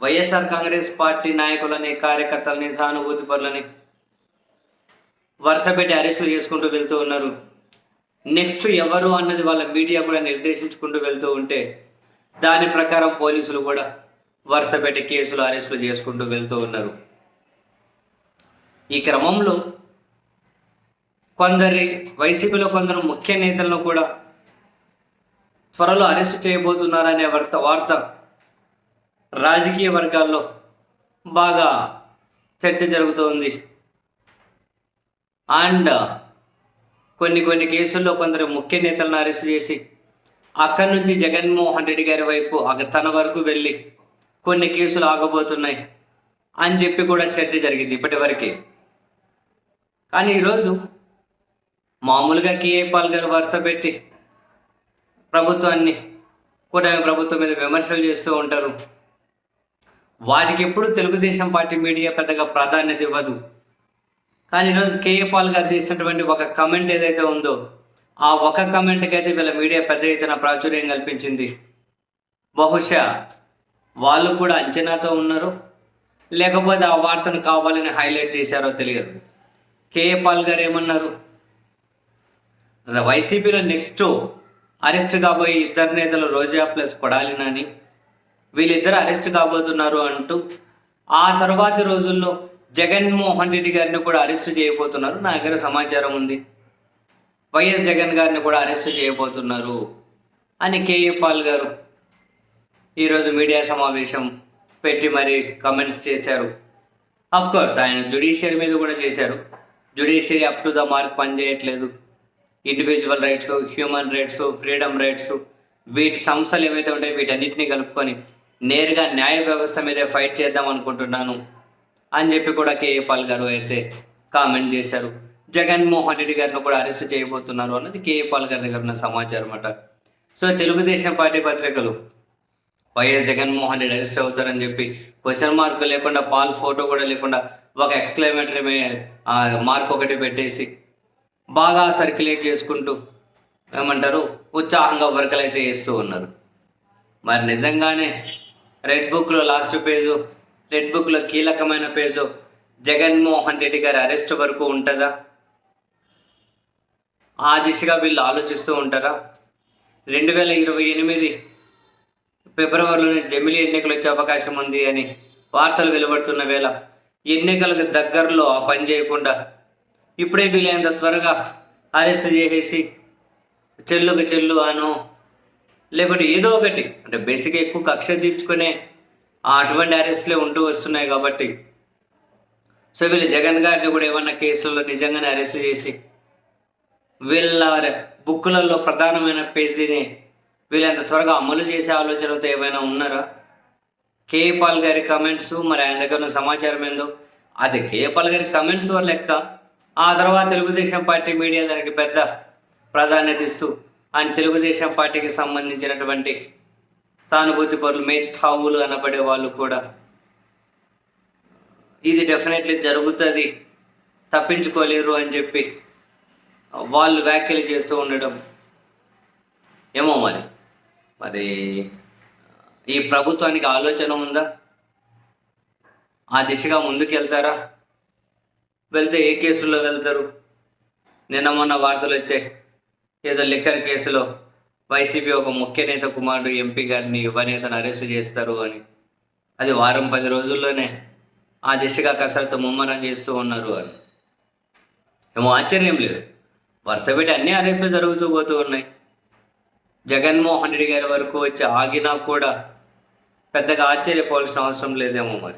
YSR Congress party నాయకులని కార్యకర్తలని సానుభూతి పరులని వరుస పెట్టి అరెస్టులు చేసుకుంటూ వెళ్తూ ఉన్నారు. నెక్స్ట్ ఎవరు అన్నది వాళ్ళ మీడియా కూడా నిర్దేశించుకుంటూ వెళ్తూ ఉంటే దాని ప్రకారం పోలీసులు కూడా వరుస పెట్టి కేసులు అరెస్టులు చేసుకుంటూ వెళ్తూ ఉన్నారు. ఈ క్రమంలో కొందరి వైసీపీలో కొందరు ముఖ్య నేతలను కూడా త్వరలో అరెస్ట్ చేయబోతున్నారనే వార్త వార్త రాజకీయ వర్గాల్లో బాగా చర్చ జరుగుతోంది. అండ్ కొన్ని కొన్ని కేసుల్లో కొందరు ముఖ్య నేతలను అరెస్ట్ చేసి అక్కడి నుంచి జగన్మోహన్ రెడ్డి గారి వైపు తన వరకు వెళ్ళి కొన్ని కేసులు ఆగబోతున్నాయి అని చెప్పి కూడా చర్చ జరిగింది ఇప్పటి వరకే. కానీ ఈరోజు మామూలుగా కేఏ పాల్ గారు వరుస పెట్టి ప్రభుత్వాన్ని కూడా ప్రభుత్వం మీద విమర్శలు చేస్తూ ఉంటారు. వాటికి ఎప్పుడు తెలుగుదేశం పార్టీ మీడియా పెద్దగా ప్రాధాన్యత ఇవ్వదు. కానీ ఈరోజు కేఏ పాల్ గారు చేసినటువంటి ఒక కమెంట్ ఏదైతే ఉందో ఆ ఒక కమెంట్కి అయితే వీళ్ళ మీడియా పెద్ద ఎత్తున ప్రాచుర్యం కల్పించింది. బహుశా వాళ్ళు కూడా అంచనాతో ఉన్నారు లేకపోతే ఆ వార్తను కావాలని హైలైట్ చేశారో తెలియదు. కేఏ పాల్ గారు ఏమన్నారు? వైసీపీలో నెక్స్ట్ అరెస్ట్ కాబోయే ఇద్దరు నేతలు రోజా ప్లస్ కొడాలి నాని వీళ్ళిద్దరు అరెస్ట్ కాబోతున్నారు అంటూ ఆ తర్వాతి రోజుల్లో జగన్మోహన్ రెడ్డి గారిని కూడా అరెస్ట్ చేయబోతున్నారు. నా దగ్గర సమాచారం ఉంది. వైఎస్ జగన్ గారిని కూడా అరెస్ట్ చేయబోతున్నారు అని కేఏ పాల్ గారు ఈరోజు మీడియా సమావేశం పెట్టి మరి కమెంట్స్ చేశారు. కోర్స్ ఆయన జుడిషియరీ మీద కూడా చేశారు. Judiciary up to the mark పనిచేయట్లేదు. Individual rights human rights freedom rights వీటి సంస్థలు ఏవైతే ఉంటాయో వీటన్నిటిని కలుపుకొని నేరుగా న్యాయ వ్యవస్థ మీదే ఫైట్ చేద్దాం అనుకుంటున్నాను అని చెప్పి కూడా కేఏ పాల్ గారు అయితే కామెంట్ చేశారు. జగన్మోహన్ రెడ్డి గారిని కూడా అరెస్ట్ చేయబోతున్నారు అన్నది కేఏ పాల్ గారి దగ్గర ఉన్న సమాచారం అన్నమాట సో తెలుగుదేశం పార్టీ పత్రికలు వైఎస్ జగన్మోహన్ రెడ్డి అరెస్ట్ అవుతారని చెప్పి క్వశ్చన్ మార్క్ లేకుండా పాల్ ఫోటో కూడా లేకుండా ఒక ఎక్స్క్లమేటరీ మార్క్ ఒకటి పెట్టేసి బాగా సర్క్యులేట్ చేసుకుంటూ ఏమంటారు ఉత్సాహంగా వర్కలు అయితే వేస్తూ ఉన్నారు. మరి నిజంగానే రెడ్ బుక్లో లాస్ట్ పేజు. రెడ్ బుక్లో కీలకమైన పేజు. జగన్మోహన్ రెడ్డి గారి అరెస్ట్ వరకు ఉంటుందా? ఆ దిశగా వీళ్ళు ఆలోచిస్తూ ఉంటారా? రెండు వేల ఇరవై ఎనిమిది ఫిబ్రవరిలోనే జమిలీ ఎన్నికలు వచ్చే అవకాశం ఉంది అని వార్తలు వెలువడుతున్న వేళ ఎన్నికలకు దగ్గరలో ఆ పని చేయకుండా ఇప్పుడే వీలైనంత త్వరగా అరెస్ట్ చేసేసి చెల్లుకు చెల్లు అను లేకుంటే ఏదో ఒకటి. అంటే బేసిక్గా ఎక్కువ కక్ష తీర్చుకునే ఆ అటువంటి అరెస్ట్లే ఉంటూ వస్తున్నాయి కాబట్టి. సో వీళ్ళు జగన్ గారిని కూడా ఏమన్నా కేసులలో నిజంగానే అరెస్ట్ చేసి వీళ్ళ బుక్కులలో ప్రధానమైన పేజీని వీళ్ళంత త్వరగా అమలు చేసే ఆలోచనతో ఏమైనా ఉన్నారా? కేపాల్ గారి కమెంట్స్ మరి ఆయన దగ్గర ఉన్న సమాచారం ఏందో? అది కేపాల్ గారి కమెంట్స్ లెక్క. ఆ తర్వాత తెలుగుదేశం పార్టీ మీడియా దానికి పెద్ద ప్రాధాన్యత ఇస్తూ అండ్ తెలుగుదేశం పార్టీకి సంబంధించినటువంటి సానుభూతి పరులు మేధావులు అనబడే వాళ్ళు కూడా. ఇది డెఫినెట్లీ జరుగుతుంది. తప్పించుకోలేరు అని చెప్పి వాళ్ళు వ్యాఖ్యలు చేస్తూ ఉండడం. ఏమో మరి? మరి ఈ ప్రభుత్వానికి ఆలోచన ఉందా? ఆ దిశగా ముందుకెళ్తారా? వెళ్తే ఏ కేసుల్లో వెళ్తారు? నిన్న మొన్న వార్తలు వచ్చాయి. ఏదో లిక్కర్ కేసులో వైసీపీ ఒక ముఖ్య నేత కుమారుడు ఎంపీ గారిని యువనేతను అరెస్ట్ చేస్తారు అని. అది వారం పది రోజుల్లోనే ఆ దిశగా కసరత్తు ముమ్మరం చేస్తూ ఉన్నారు అని. ఏమో ఆశ్చర్యం లేదు. వరుస పెట్టి అన్ని అరెస్టులు జరుగుతూ పోతూ ఉన్నాయి. జగన్మోహన్ రెడ్డి గారి వరకు వచ్చి ఆగినా కూడా పెద్దగా ఆశ్చర్యపోవాల్సిన అవసరం లేదేమో మరి.